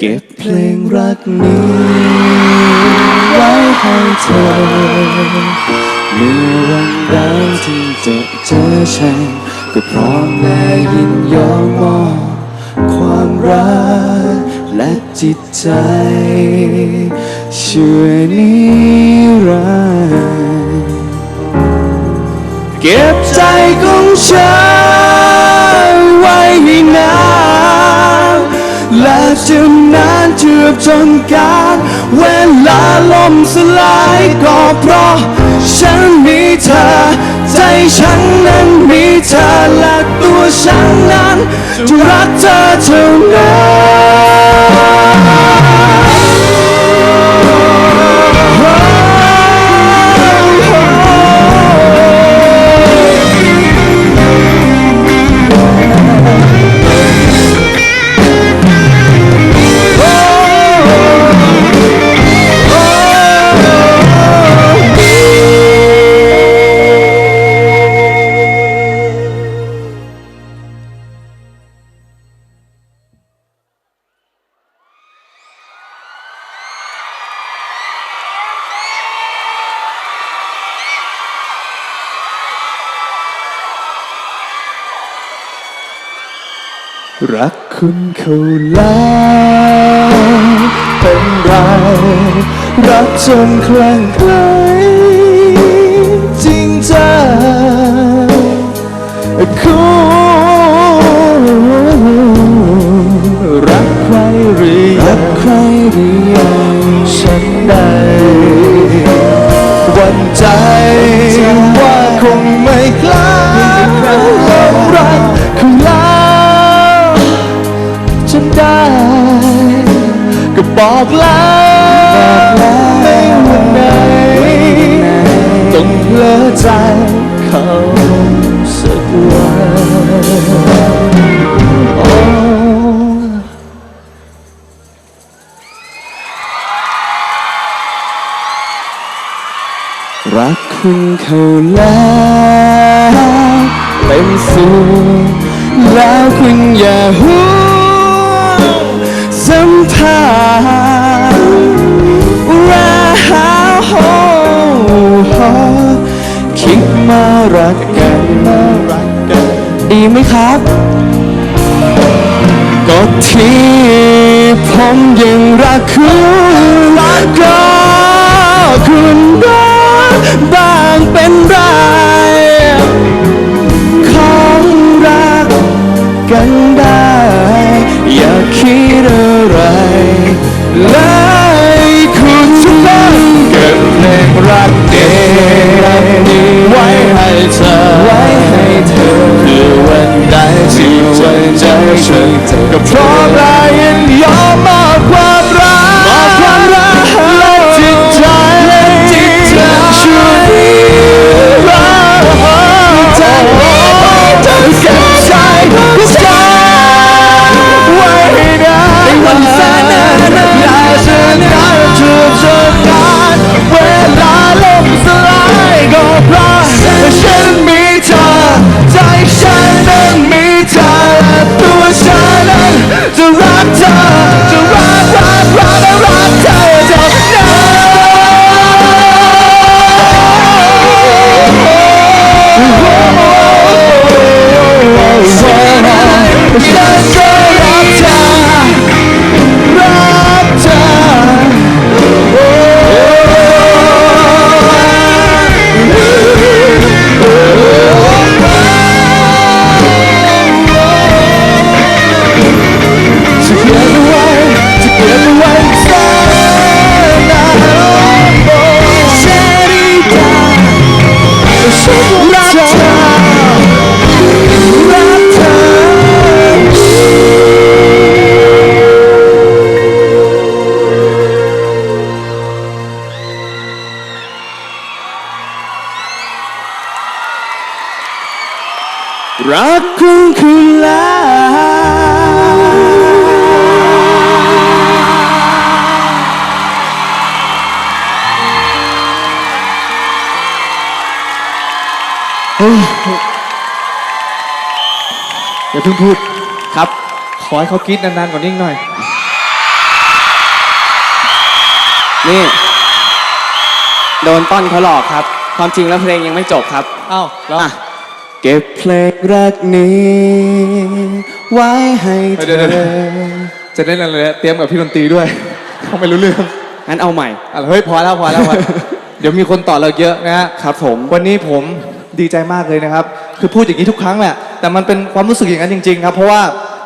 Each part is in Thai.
เก็บเพลงรักนี้ไว้ให้เธอเมื่อวันใดที่จะเจอฉันก็พร้อมแม่ยินยอมมอบความรักและจิตใจช่วยนิรันดร์เก็บใจของฉัน จะนานเจือบจนการเวลาล่มสลายก็เพราะ ฉันมีเธอ ใจฉันนั้นมีเธอและตัวฉันนั้นจะรักเธอเท่านั้น รักคุณเขาแล้วเป็นไร รักจนคลั่งคล้จ บอกแล้วไม่วันไหนต้องเพลอใจเขาสักวันโอ้รักคุณเขาแล้วเป็นสุขแล้วคุณอย่าห่ รักกันมารักกันดีไหมครับ ก็ที่ผมยังรักคุณรักก็คุณรักบ้างเป็นไรข น รักคุณคือลา เฮ้ยอย่าเพิ่งพูดครับ ขอให้เขาคิดนานๆก่อนยิ่งหน่อย นี่ โดนต้อนเขาหลอกครับ ความจริงแล้วเพลงยังไม่จบครับ เอ้าแล้วเก็บเพลงรักนี้ ไว้ให้เธอจะได้อะไรเนะเตรียมกับพี่ดนตรีด้วยเขาไม่รู้เรื่องงั้นเอาใหม่เฮ้ยพอแล้วพอแล้วพอเดี๋ยวมีคนต่อเราเยอะนะฮะครับผม วันนี้ผม ดีใจมากเลยนะครับ คือพูดอย่างนี้ทุกครั้งแหละแต่มันเป็นความรู้สึกอย่างนั้นจริง ๆ ครับ เพราะว่า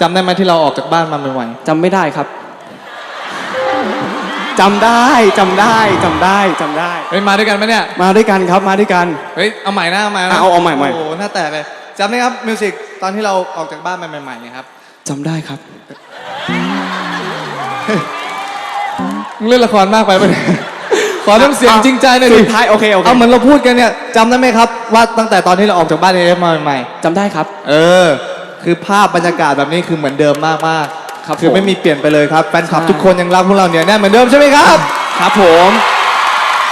จำได้ไหมที่เราออกจากบ้านมาใหม่จำไม่ได้ครับจำได้จำได้จำได้จำได้ ๆเฮ้ยมาด้วยกันไหมเนี่ยมาด้วยกันครับมาด้วยกัน เฮ้ยเอาใหม่นะเอาใหม่นะเอาเอาใหม่ใหม่ โอ้โหหน้าแตกเลยจำได้ครับมิวสิกตอนที่เราออกจากบ้านมาใหม่ๆเนี่ยครับจำได้ครับ มึงเล่นละครมากไปปะเนี่ย ขอน้ำเสียงอะจริงใจหน่อยดิสุดท้ายโอเคโอเคเอาเหมือนเราพูดกันเนี่ยจำได้ไหมครับ ว่าตั้งแต่ตอนที่เราออกจากบ้านเอฟมาใหม่จำได้ครับๆเออ คือภาพบรรยากาศแบบนี้คือเหมือนเดิมมากๆครับคือผมไม่มีเปลี่ยนไปเลยครับแฟนคลับใช่ทุกคนยังรักพวกเราเนี่ยแน่นเหมือนเดิมใช่ไหมครับ ครับผม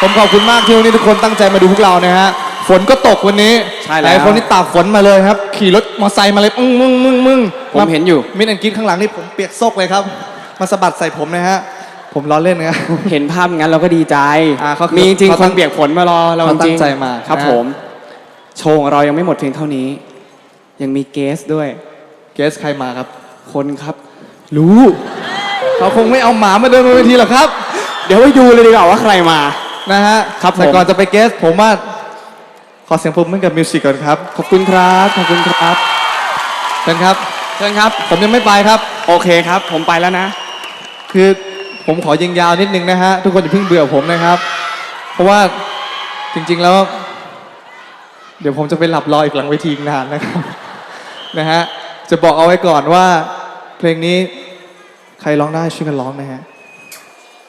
ผมขอบคุณมากที่วันนี้ทุกคนตั้งใจมาดูพวกเรานะฮะฝนก็ตกวันนี้ใช่หแล้วลายคนนี่ตากฝนมาเลยครับ ขี่รถมอเตอร์ไซค์มาเลยมึงมึงมึงมึงผมเห็นอยู่มิดแอนกิดข้างหลังนี่ผมเปียกซกเลยครับมาสะบัดใส่ผมนะฮะ ผมล้อเล่นนะ เห็นภาพงั้นเราก็ดีใจอ่าเขาคือมีจริงเขาคตั้นงเปียกฝนมารอเราเขาจริงตั้งใจมาครับนะ ผม โชว์ของเรายังไม่หมดเพียงเท่านี้ ยังมีเกสด้วย เกสใครมาครับ คนครับ รู้ เขาคงไม่เอาหมามาเดินบนเวทีหรอกครับ เดี๋ยวไปดูเลยดีกว่าว่าใครมา นะฮะครับผม แต่ก่อนจะไปเกสผมว่า ขอเสียงปรบมือกับมิวสิกก่อนครับขอบคุณครับขอบคุณครับเชิญครับ เชิญครับ ผมยังไม่ไปครับ โอเคครับ ผมไปแล้วนะ คือ ผมขอยิงยาวนิดนึงนะฮะ ทุกคนอย่าเพิ่งเบื่อผมนะครับ เพราะว่าจริงๆแล้ว เดี๋ยวผมจะไปหลับรออีกหลังเวทีอีกนานนะครับนะฮะจะบอกเอาไว้ก่อนว่า เพลงนี้ใครร้องได้ช่วยกันร้องนะฮะ